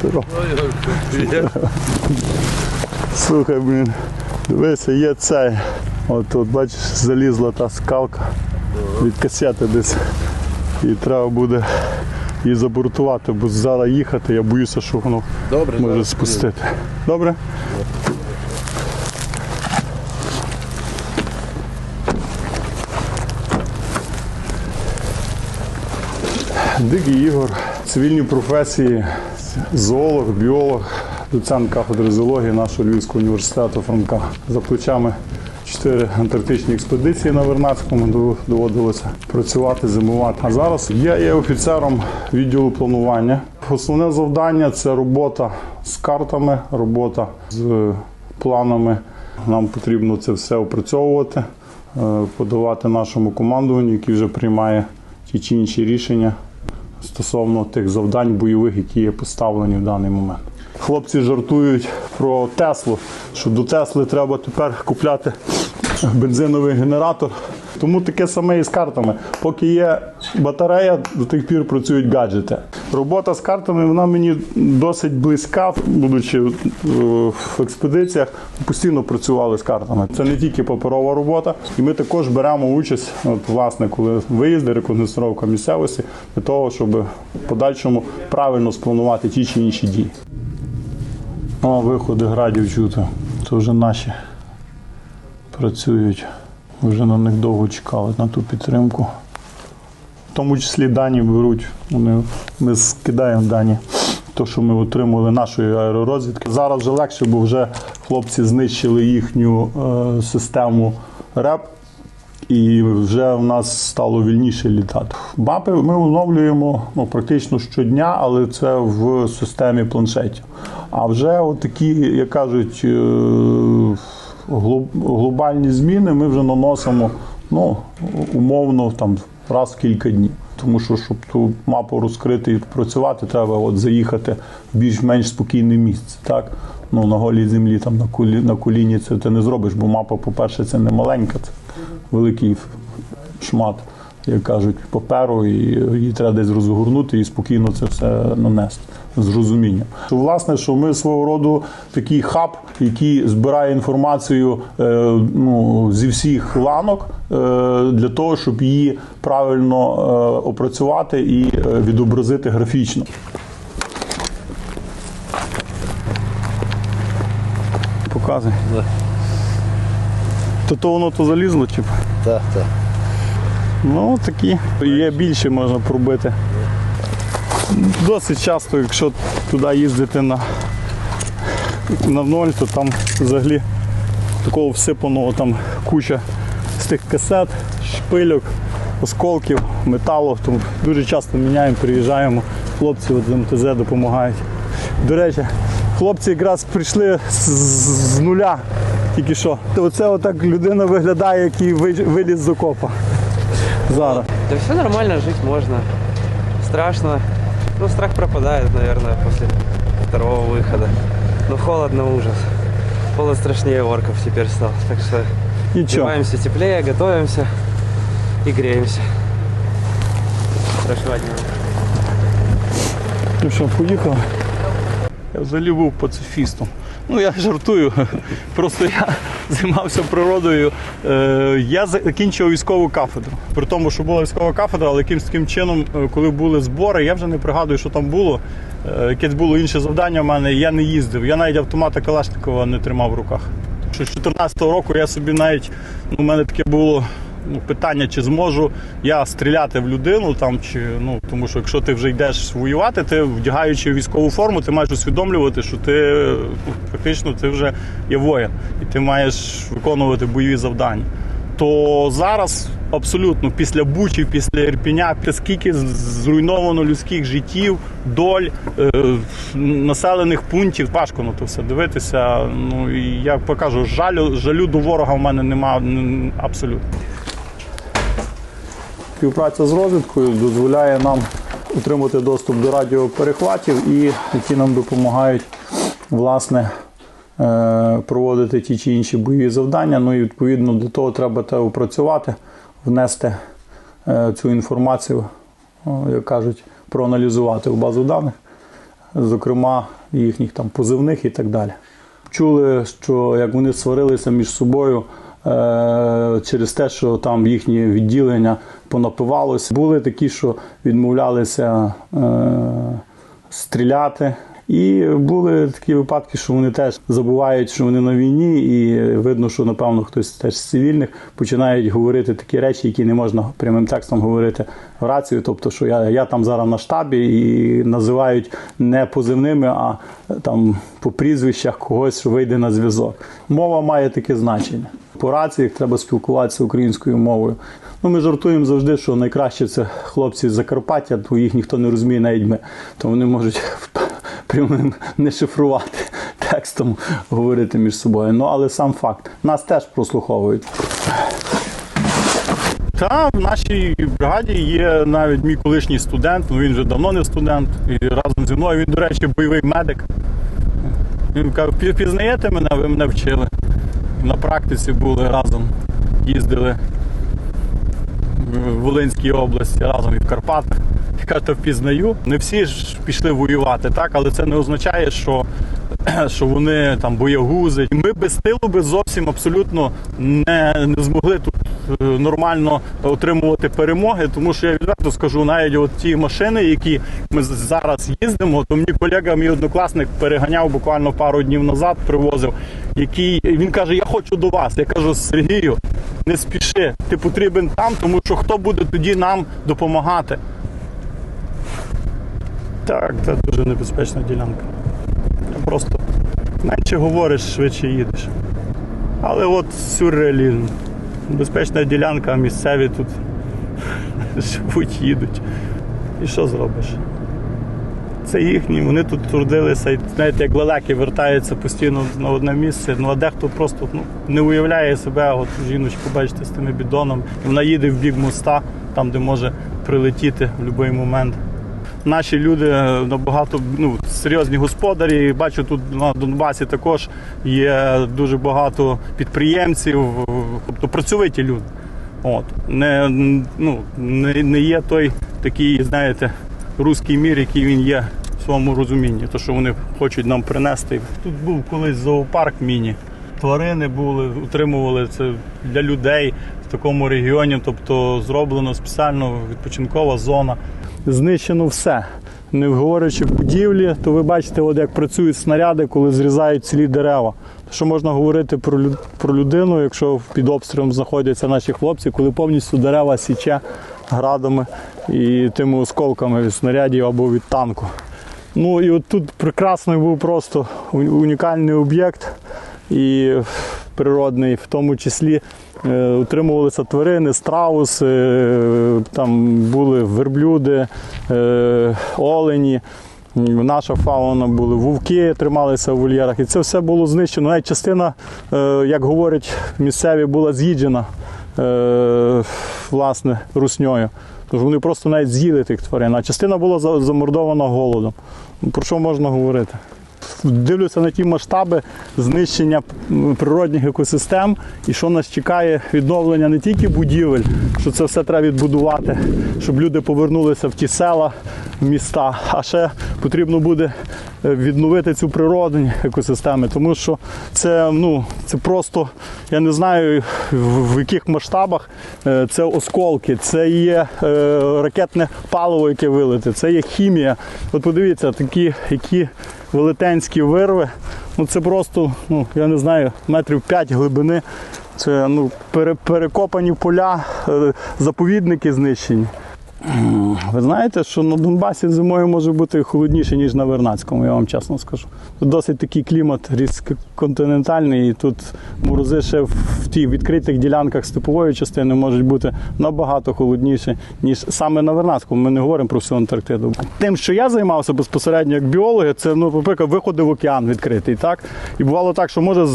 Здорово. Слухай, блін, дивися, є цей. От тут, бачиш, залізла та скалка від касети десь. І треба буде її забортувати, бо зараз їхати, я боюся, що воно Добре, може зараз спустити. Добре? Дикий Ігор, цивільні професії, зоолог, біолог, доцент кафедри зоології нашого Львівського університету Франка. За плечами чотири антарктичні експедиції на Вернадському дов- доводилося працювати, зимувати. А зараз я є офіцером відділу планування. Основне завдання це робота з картами, робота з планами. Нам потрібно це все опрацьовувати, е, подавати нашому командуванню, який вже приймає ті чи інші рішення стосовно тих завдань бойових, які є поставлені в даний момент. Хлопці жартують про Теслу, що до Тесли треба тепер купляти бензиновий генератор. Тому таке саме і з картами. Поки є батарея, до тих пір працюють гаджети. Робота з картами вона мені досить близька, будучи е, в експедиціях, постійно працювали з картами. Це не тільки паперова робота, і ми також беремо участь, от, власне, коли виїзди, рекогностировка місцевості, для того, щоб в подальшому правильно спланувати ті чи інші дії. О, виходи градів чути. Це вже наші працюють. Вже на них довго чекали на ту підтримку. Тому числі дані беруть. Вони, ми скидаємо дані, то, що ми отримали нашої аеророзвідки. Зараз вже легше, бо вже хлопці знищили їхню е, систему РЕП. І вже в нас стало вільніше літати. Мапи ми оновлюємо ну, практично щодня, але це в системі планшетів. А вже такі, як кажуть, е, глоб- глобальні зміни ми вже наносимо ну, умовно там, раз в кілька днів. Тому що, щоб ту мапу розкрити і працювати, треба от заїхати в більш-менш спокійне місце. Так? Ну, на голій землі, там, на, колі, на коліні це ти не зробиш, бо мапа, по-перше, це не маленька, це великий шмат, як кажуть, паперу, і її треба десь розгорнути і спокійно це все нанести з розумінням. Що, Власне, що ми свого роду такий хаб, який збирає інформацію е, ну, зі всіх ланок е, для того, щоб її правильно е, опрацювати і е, відобразити графічно. Показуй. Да. То то воно то залізло, чи? Так, так. Ну, такі. Є більше можна пробити. Досить часто, якщо туди їздити на, на ноль, то там взагалі такого всипаного там куча з тих касет, шпильок, осколків, металу. Тому дуже часто міняємо, приїжджаємо, хлопці от з МТЗ допомагають. До речі, хлопці якраз прийшли з, з нуля тільки що. Оце отак людина виглядає, який виліз з окопа. Зараз. Да все нормально, жить можно. Страшно. Ну, страх пропадает, наверное, после второго выхода. Но холодно ужас. Холод страшнее орков теперь стал. Так что Нічого. одеваемся теплее, готовимся и греемся. Страшно Ну що, поїхали? Я взагалі був пацифістом. Ну, я жартую. Просто я займався природою. Е, Я закінчив військову кафедру. При тому, що була військова кафедра, але якимсь таким чином, е, коли були збори, я вже не пригадую, що там було. Е, Якесь було інше завдання в мене, я не їздив. Я навіть автомата Калашникова не тримав в руках. Що з 2014 року я собі навіть, ну, у мене таке було ну, питання, чи зможу я стріляти в людину, там, чи, ну, тому що якщо ти вже йдеш воювати, ти вдягаючи військову форму, ти маєш усвідомлювати, що ти ну, фактично ти вже є воїн, і ти маєш виконувати бойові завдання. То зараз абсолютно після Бучі, після Ірпіня, скільки зруйновано людських життів, доль, е, населених пунктів, важко на то все дивитися. Ну і я покажу, жалю, жалю до ворога в мене немає абсолютно. Співпраця з розвідкою дозволяє нам отримати доступ до радіоперехватів, і які нам допомагають власне е, проводити ті чи інші бойові завдання. Ну і відповідно до того треба те опрацювати, внести е, цю інформацію, як кажуть, проаналізувати в базу даних. зокрема їхніх там позивних і так далі. Чули, що як вони сварилися між собою через те, що там їхнє відділення понапивалося. Були такі, що відмовлялися е- стріляти. І були такі випадки, що вони теж забувають, що вони на війні, і видно, що напевно хтось теж з цивільних починають говорити такі речі, які не можна прямим текстом говорити в рацію. Тобто, що я, я там зараз на штабі і називають не позивними, а там по прізвищах когось, що вийде на зв'язок. Мова має таке значення. По раціях треба спілкуватися українською мовою. Ну, ми жартуємо завжди, що найкраще це хлопці з Закарпаття, бо їх ніхто не розуміє, навіть ми. То вони можуть прямим не шифрувати текстом, говорити між собою. Ну, але сам факт. Нас теж прослуховують. Та в нашій бригаді є навіть мій колишній студент, ну він вже давно не студент, і разом зі мною він, до речі, бойовий медик. Він каже, «Пі- пізнаєте мене, ви мене вчили. На практиці були разом, їздили в Волинській області, разом і в Карпатах. Я кажу, «Та впізнаю. Не всі ж пішли воювати, так, але це не означає, що, що вони там боягузи. Ми без тилу би зовсім абсолютно не, не змогли тут е, нормально отримувати перемоги, тому що я відверто скажу, навіть от ті машини, які ми зараз їздимо, то мені колега, мій однокласник переганяв буквально пару днів назад, привозив, який він каже: Я хочу до вас. Я кажу, Сергію, не спіши, ти потрібен там, тому що хто буде тоді нам допомагати. Так, це дуже небезпечна ділянка. Просто менше говориш, швидше їдеш. Але от сюрреалізм. Безпечна ділянка, а місцеві тут живуть, їдуть. І що зробиш? Це їхні, вони тут трудилися, і знаєте, як лелеки вертаються постійно на одне місце. Ну а дехто просто ну, не уявляє себе, от жіночку, бачите, з тими бідонами. І вона їде в бік моста, там, де може прилетіти в будь-який момент. Наші люди е, набагато ну, серйозні господарі. Бачу, тут на Донбасі також є дуже багато підприємців, тобто працьовиті люди. От. Не, ну, не, не є той такий, знаєте, руський мір, який він є в своєму розумінні, то що вони хочуть нам принести. Тут був колись зоопарк міні. Тварини були, утримували це для людей в такому регіоні, тобто зроблено спеціально відпочинкова зона. Знищено все. Не говорячи будівлі, то ви бачите, от як працюють снаряди, коли зрізають цілі дерева. Що можна говорити про, про людину, якщо під обстрілом знаходяться наші хлопці, коли повністю дерева січе градами і тими осколками від снарядів або від танку. Ну і от тут прекрасний був просто унікальний об'єкт і природний, в тому числі е, утримувалися тварини, страуси, е, там були верблюди, е, олені. Наша фауна були вовки, трималися в вольєрах, і це все було знищено. Навіть частина, е, як говорять місцеві, була з'їджена власне русньою. Тож вони просто навіть з'їли тих тварин, а частина була замордована голодом. Про що можна говорити? Дивлюся на ті масштаби знищення природних екосистем і що нас чекає відновлення не тільки будівель, що це все треба відбудувати, щоб люди повернулися в ті села, міста, а ще потрібно буде е, відновити цю природні екосистеми, тому що це, ну, це просто, я не знаю в, яких масштабах е, це осколки, це є е, ракетне паливо, яке вилите, це є хімія. От подивіться, такі, які велетенські вирви. Ну це просто, ну я не знаю, метрів 5 глибини. Це ну, пере, перекопані поля, заповідники знищені. Ви знаєте, що на Донбасі зимою може бути холодніше, ніж на Вернадському, я вам чесно скажу. Тут досить такий клімат різкоконтинентальний, і тут морози ще в тих відкритих ділянках степової частини можуть бути набагато холодніші, ніж саме на Вернадському. Ми не говоримо про всю Антарктиду. Тим, що я займався безпосередньо як біолог, це, ну, наприклад, виходи в океан відкритий. Так? І бувало так, що може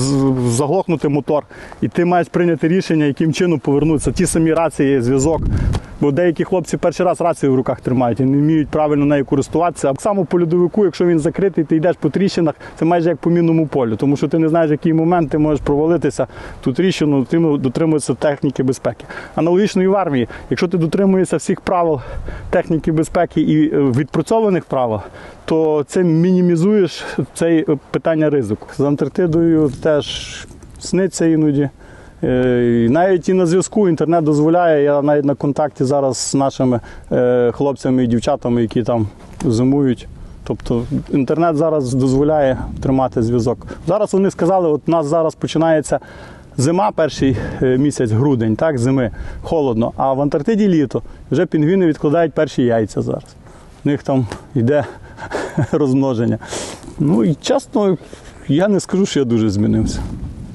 заглохнути мотор, і ти маєш прийняти рішення, яким чином повернутися. Ті самі рації, зв'язок. Бо деякі хлопці перший раз рацію в руках тримають і не вміють правильно нею користуватися. А само по льодовику, якщо він закритий, ти йдеш по тріщинах, це майже як по мінному полю, тому що ти не знаєш, в який момент ти можеш провалитися ту тріщину, ти дотримуєшся техніки безпеки. Аналогічно і в армії, якщо ти дотримуєшся всіх правил техніки безпеки і е, відпрацьованих правил, то це мінімізуєш це питання ризику. З Антарктидою теж сниться іноді. Е, Навіть і на зв'язку інтернет дозволяє. Я навіть на контакті зараз з нашими е, хлопцями і дівчатами, які там зимують. Тобто інтернет зараз дозволяє тримати зв'язок. Зараз вони сказали, от у нас зараз починається зима, перший е, місяць, грудень, так, зими, холодно, а в Антарктиді літо. Вже пінгвіни відкладають перші яйця зараз. У них там йде розмноження. Ну і чесно, я не скажу, що я дуже змінився.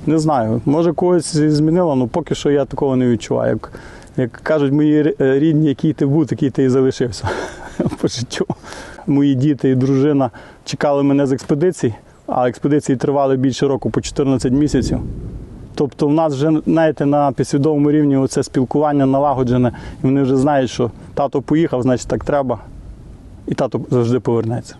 Не знаю, може когось змінило, але поки що я такого не відчуваю. Як, як кажуть мої е, рідні, який ти був, такий ти і залишився по життю. Мої діти і дружина чекали мене з експедицій, а експедиції тривали більше року по 14 місяців. Тобто в нас вже знаєте, на підсвідомому рівні це спілкування налагоджене, і вони вже знають, що тато поїхав, значить так треба, і тато завжди повернеться.